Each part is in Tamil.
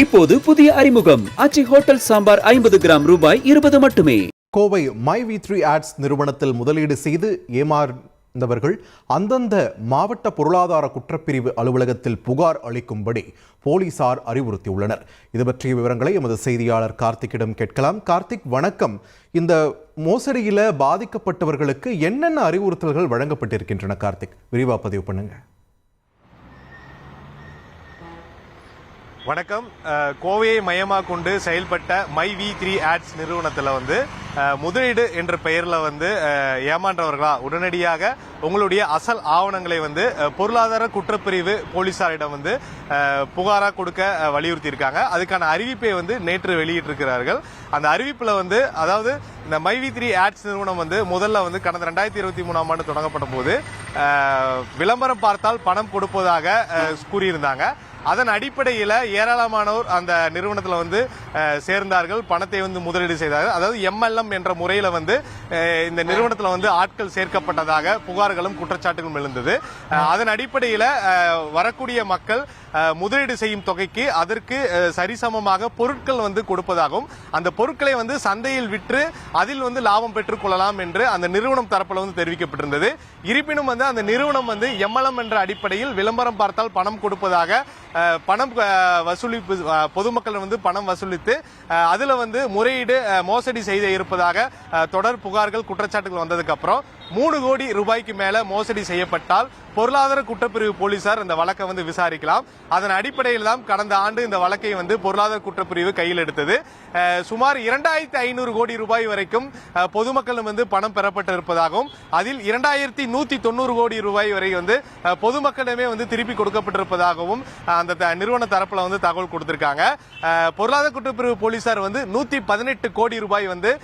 இப்போது புதிய அறிமுகம். அச்சி ஹோட்டல் சாம்பார் ஐம்பது கிராம் ரூபாய் இருபது மட்டுமே. Kovai my V three ads நிறுவனத்தில் முதலீடு செய்து ஏமாந்தவர்கள் அந்தந்த மாவட்ட பொருளாதார குற்றப்பிரிவு அலுவலகத்தில் புகார் அளிக்கும்படி போலீசார் அறிவுறுத்தியுள்ளனர். இது பற்றிய விவரங்களை எமது செய்தியாளர் கார்த்திக்கிடம் கேட்கலாம். கார்த்திக் வணக்கம். இந்த மோசடியில பாதிக்கப்பட்டவர்களுக்கு என்னென்ன அறிவுறுத்தல்கள் வழங்கப்பட்டிருக்கின்றன கார்த்திக்? விரிவா பதிவு பண்ணுங்க. வணக்கம். கோவையை மையமாக கொண்டு செயல்பட்ட மை வி த்ரீ ஆட்ஸ் நிறுவனத்தில் வந்து முதலீடு என்ற பெயரில் வந்து ஏமாண்டவர்களா உடனடியாக உங்களுடைய அசல் ஆவணங்களை வந்து பொருளாதார குற்றப்பிரிவு போலீசாரிடம் வந்து புகாராக கொடுக்க வலியுறுத்தியிருக்காங்க. அதுக்கான அறிவிப்பை வந்து நேற்று வெளியிட்டிருக்கிறார்கள். அந்த அறிவிப்பில் வந்து அதாவது இந்த மை வி த்ரீ ஆட்ஸ் நிறுவனம் வந்து முதல்ல வந்து கடந்த ரெண்டாயிரத்தி இருபத்தி மூணாம் ஆண்டு தொடங்கப்பட்ட போது விளம்பரம் பார்த்தால் பணம் கொடுப்பதாக கூறியிருந்தாங்க. அதன் அடிப்படையில் ஏராளமானோர் அந்த நிறுவனத்தில் வந்து சேர்ந்தார்கள். பணத்தை வந்து முதலீடு செய்தார்கள். அதாவது எம்எல்எம் என்ற முறையில் வந்து இந்த நிறுவனத்தில் வந்து ஆட்கள் சேர்க்கப்பட்டதாக புகார்களும் குற்றச்சாட்டுகளும் எழுந்தது. அதன் அடிப்படையில் வரக்கூடிய மக்கள் முதலீடு செய்யும் தொகைக்கு அதற்கு சரிசமமாக பொருட்கள் வந்து கொடுப்பதாகவும் அந்த பொருட்களை வந்து சந்தையில் விற்று அதில் வந்து லாபம் பெற்றுக் கொள்ளலாம் என்று அந்த நிறுவனம் தரப்பில் வந்து தெரிவிக்கப்பட்டிருந்தது. இருப்பினும் வந்து அந்த நிறுவனம் வந்து எம்எல்எம் என்ற அடிப்படையில் விளம்பரம் பார்த்தால் பணம் கொடுப்பதாக பணம் வசூலிப்பு பொதுமக்கள் வந்து பணம் வசூலித்து அதில் அதுல வந்து முறையீடு மோசடி செய்து இருப்பதாக தொடர் புகார்கள் குற்றச்சாட்டுகள் வந்ததுக்கு அப்புறம் மூணு கோடி ரூபாய்க்கு மேல மோசடி செய்யப்பட்டால் பொருளாதார குற்றப்பிரிவு போலீசார் இந்த வழக்கை வந்து விசாரிக்கலாம். அதன் அடிப்படையில் தான் கடந்த ஆண்டு இந்த வழக்கை வந்து பொருளாதார குற்றப்பிரிவு கையில் எடுத்தது. சுமார் இரண்டாயிரத்தி ஐநூறு கோடி ரூபாய் வரைக்கும் பொதுமக்களும் வந்து பணம் பெறப்பட்டு இருப்பதாகவும் அதில் இரண்டாயிரத்தி நூத்தி தொண்ணூறு கோடி ரூபாய் வரை வந்து பொதுமக்களிடமே வந்து திருப்பி கொடுக்கப்பட்டிருப்பதாகவும் அந்த த- நிறுவன தரப்புல வந்து தகவல் கொடுத்திருக்காங்க. பொருளாதார குற்றப்பிரிவு போலீசார் வந்து நூத்தி பதினெட்டு கோடி ரூபாய் வந்து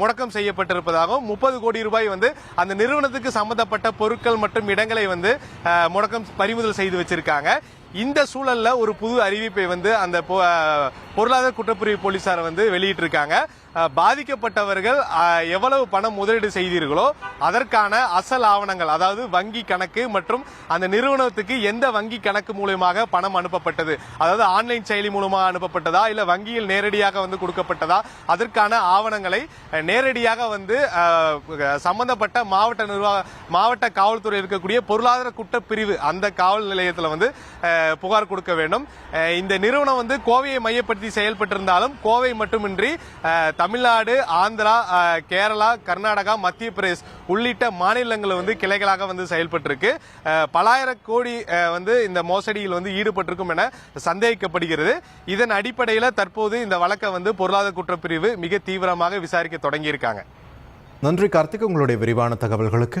முடக்கம் செய்யப்பட்டிருப்பதாகவும் முப்பது கோடி ரூபாய் வந்து அந்த நிறுவனத்துக்கு சம்பந்தப்பட்ட பொருட்கள் மற்றும் இடங்களை வந்து முடக்கம் பறிமுதல் செய்து வச்சிருக்காங்க. இந்த சூழல்ல ஒரு புது அறிவிப்பை வந்து அந்த பொ- பொருளாதார குற்றப்பிரிவு போலீசார் வந்து வெளியிட்டிருக்காங்க. பாதிக்கப்பட்டவர்கள் எவ்வளவு பணம் முதலீடு செய்தீர்களோ அதற்கான அசல் ஆவணங்கள் அதாவது வங்கி கணக்கு மற்றும் அந்த நிறுவனத்துக்கு எந்த வங்கி கணக்கு மூலயமாக பணம் அனுப்பப்பட்டது? அதாவது ஆன்லைன் செயலி மூலமாக அனுப்பப்பட்டதா? இல்ல வங்கியில் நேரடியாக வந்து கொடுக்கப்பட்டதா? அதற்கான ஆவணங்களை நேரடியாக வந்து சம்பந்தப்பட்ட மாவட்ட நிர்வாக மாவட்ட காவல்துறை இருக்கக்கூடிய பொருளாதார குற்றப்பிரிவு அந்த காவல் நிலையத்தில் வந்து புகார் கொடுக்க வேண்டும். இந்த நிறுவனம் வந்து கோவையை மையப்படுத்தி செயல்பட்டிருந்தாலும் கோவை மட்டுமின்றி தமிழ்நாடு ஆந்திரா கேரளா கர்நாடகா மத்திய பிரதேஷ் உள்ளிட்ட மாநிலங்கள் வந்து கிளைகளாக வந்து செயல்பட்டிருக்கு. பலாயிரம் கோடி வந்து இந்த மோசடியில் வந்து ஈடுபட்டிருக்கும் என சந்தேகிக்கப்படுகிறது. இதன் அடிப்படையில் தற்போது இந்த வழக்கை வந்து பொருளாதார குற்றப்பிரிவு மிக தீவிரமாக விசாரிக்க தொடங்கியிருக்காங்க. நன்றி கார்த்திக். உங்களுடைய விரிவான தகவல்களுக்கு